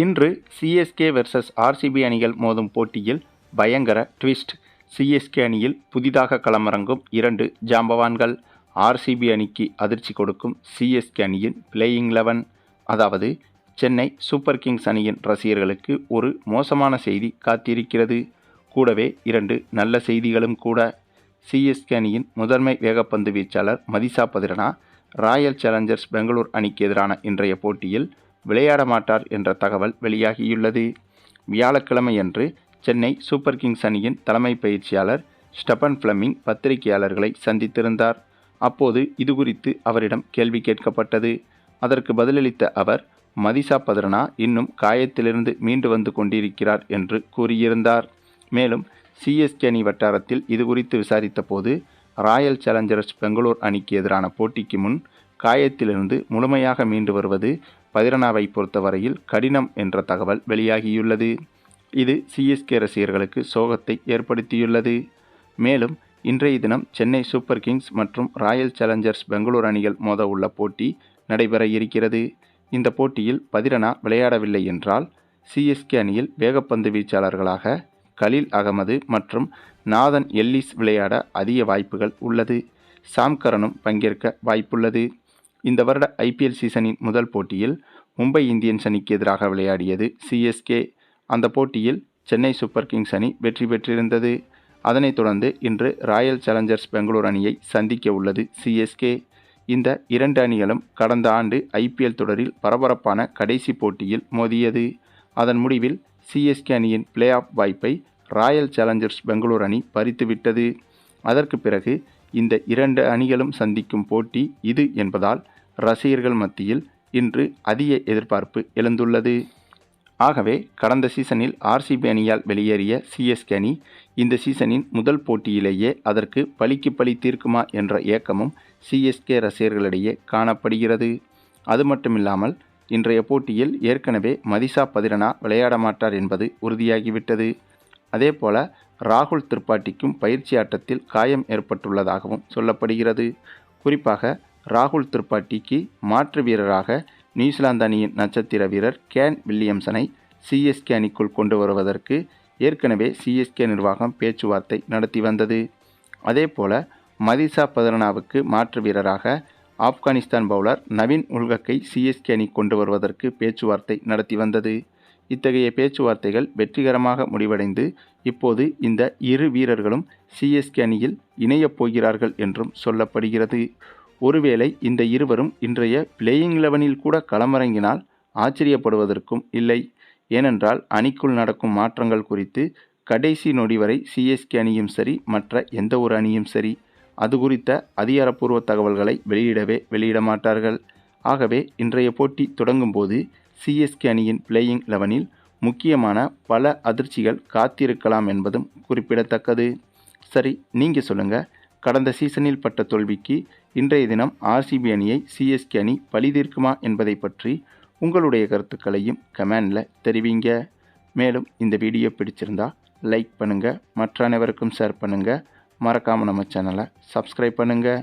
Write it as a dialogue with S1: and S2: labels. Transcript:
S1: இன்று CSK versus RCB அணிகள் மோதும் போட்டியில் பயங்கர ட்விஸ்ட் சிஎஸ்கே அணியில் புதிதாக களமிறங்கும் இரண்டு ஜாம்பவான்கள் ஆர்சிபி அணிக்கு அதிர்ச்சி கொடுக்கும் சிஎஸ்கே அணியின் பிளேயிங் லெவன் அதாவது சென்னை சூப்பர் கிங்ஸ் அணியின் ரசிகர்களுக்கு ஒரு மோசமான செய்தி காத்திருக்கிறது. கூடவே இரண்டு நல்ல செய்திகளும் கூட. சிஎஸ்கே அணியின் முதன்மை வேகப்பந்து வீச்சாளர் மதிசா பதிரனா ராயல் சேலஞ்சர்ஸ் பெங்களூர் அணிக்கு எதிரான இன்றைய போட்டியில் விளையாட மாட்டார் என்ற தகவல் வெளியாகியுள்ளது. வியாழக்கிழமையன்று சென்னை சூப்பர் கிங்ஸ் அணியின் தலைமை பயிற்சியாளர் ஸ்டெபன் ஃப்ளமிங் பத்திரிகையாளர்களை சந்தித்திருந்தார். அப்போது இது குறித்து அவரிடம் கேள்வி கேட்கப்பட்டது. அதற்கு பதிலளித்த அவர் மதிசா பதரனா இன்னும் காயத்திலிருந்து மீண்டு வந்து கொண்டிருக்கிறார் என்று கூறியிருந்தார். மேலும் சிஎஸ்கே அணி வட்டாரத்தில் இது குறித்து ராயல் சேலஞ்சர்ஸ் பெங்களூர் அணிக்கு எதிரான போட்டிக்கு முன் காயத்திலிருந்து முழுமையாக மீண்டு வருவது பதிரனாவை பொறுத்தவரையில் கடினம் என்ற தகவல் வெளியாகியுள்ளது. இது சிஎஸ்கே ரசிகர்களுக்கு சோகத்தை ஏற்படுத்தியுள்ளது. மேலும் இன்றைய தினம் சென்னை சூப்பர் கிங்ஸ் மற்றும் ராயல் சேலஞ்சர்ஸ் பெங்களூர் அணிகள் மோத உள்ள போட்டி நடைபெற இருக்கிறது. இந்த போட்டியில் பதிரனா விளையாடவில்லை என்றால் சிஎஸ்கே அணியில் வேகப்பந்து வீச்சாளர்களாக கலீல் அகமது மற்றும் நாதன் எல்லிஸ் விளையாட அதிக வாய்ப்புகள் உள்ளது. சாம்கரனும் பங்கேற்க வாய்ப்புள்ளது. இந்த வருட ஐபிஎல் சீசனின் முதல் போட்டியில் மும்பை இந்தியன்ஸ் அணிக்கு எதிராக விளையாடியது சிஎஸ்கே அந்த போட்டியில் சென்னை சூப்பர் கிங்ஸ் அணி வெற்றி பெற்றிருந்தது. அதனைத் தொடர்ந்து இன்று ராயல் சேலஞ்சர்ஸ் பெங்களூர் அணியை சந்திக்க உள்ளது சிஎஸ்கே இந்த இரண்டு அணிகளும் கடந்த ஆண்டு ஐபிஎல் தொடரில் பரபரப்பான கடைசி போட்டியில் மோதியது. அதன் முடிவில் சிஎஸ்கே அணியின் பிளே ஆஃப் வாய்ப்பை ராயல் சேலஞ்சர்ஸ் பெங்களூர் அணி பறித்துவிட்டது. அதற்கு பிறகு இந்த இரண்டு அணிகளும் சந்திக்கும் போட்டி இது என்பதால் ரசிகர்கள் மத்தியில் இன்று அதிக எதிர்பார்ப்பு எழுந்துள்ளது. ஆகவே கடந்த சீசனில் ஆர்சிபி அணியால் வெளியேறிய சிஎஸ்கே அணி இந்த சீசனின் முதல் போட்டியிலேயே அதற்கு பலிக்கு பலி தீர்க்குமா என்ற ஏக்கமும் சிஎஸ்கே ரசிகர்களிடையே காணப்படுகிறது. அது மட்டுமில்லாமல் இன்றைய போட்டியில் ஏற்கனவே மதிசா பதிரனா விளையாட மாட்டார் என்பது உறுதியாகிவிட்டது. அதேபோல ராகுல் திரிபாட்டிக்கும் பயிற்சி ஆட்டத்தில் காயம் ஏற்பட்டுள்ளதாகவும் சொல்லப்படுகிறது. குறிப்பாக ராகுல் திரிபாட்டிக்கு மாற்று வீரராக நியூசிலாந்து அணியின் நட்சத்திர வீரர் கேன் வில்லியம்சனை சிஎஸ்கே அணிக்குள் கொண்டு வருவதற்கு ஏற்கனவே சிஎஸ்கே நிர்வாகம் பேச்சுவார்த்தை நடத்தி வந்தது. அதேபோல மதிசா பதரனாவுக்கு மாற்று வீரராக ஆப்கானிஸ்தான் பவுலர் நவீன் உல்கக்கை சிஎஸ்கே அணி கொண்டு வருவதற்கு பேச்சுவார்த்தை நடத்தி வந்தது. இத்தகைய பேச்சுவார்த்தைகள் வெற்றிகரமாக முடிவடைந்து இப்போது இந்த இரு வீரர்களும் சிஎஸ்கே அணியில் இணையப் போகிறார்கள் என்றும் சொல்லப்படுகிறது. ஒருவேளை இந்த இருவரும் இன்றைய பிளேயிங் லெவனில் கூட களமிறங்கினால் ஆச்சரியப்படுவதற்கும் இல்லை. ஏனென்றால் அணிக்குள் நடக்கும் மாற்றங்கள் குறித்து கடைசி நொடி வரை சிஎஸ்கே அணியும் சரி மற்ற எந்த ஒரு அணியும் சரி. அது குறித்த அதிகாரப்பூர்வ தகவல்களை வெளியிடவே வெளியிட மாட்டார்கள் ஆகவே இன்றைய போட்டி தொடங்கும் போது சிஎஸ்கே அணியின் பிளேயிங் லெவனில் முக்கியமான பல அதிர்ச்சிகள் காத்திருக்கலாம் என்பதும் குறிப்பிடத்தக்கது. சரி நீங்கள் சொல்லுங்கள் கடந்த சீசனில் பட்ட தோல்விக்கு இன்றைய தினம் ஆர்சிபி அணியை சிஎஸ்கே அணி பழிதீர்க்குமா என்பதை பற்றி உங்களுடைய கருத்துக்களையும் கமெண்டில் தெரிவிங்க. மேலும் இந்த வீடியோ பிடிச்சிருந்தா லைக் பண்ணுங்கள் மற்ற அனைவருக்கும் ஷேர் பண்ணுங்கள் மறக்காமல் நம்ம சேனலை சப்ஸ்கிரைப் பண்ணுங்கள்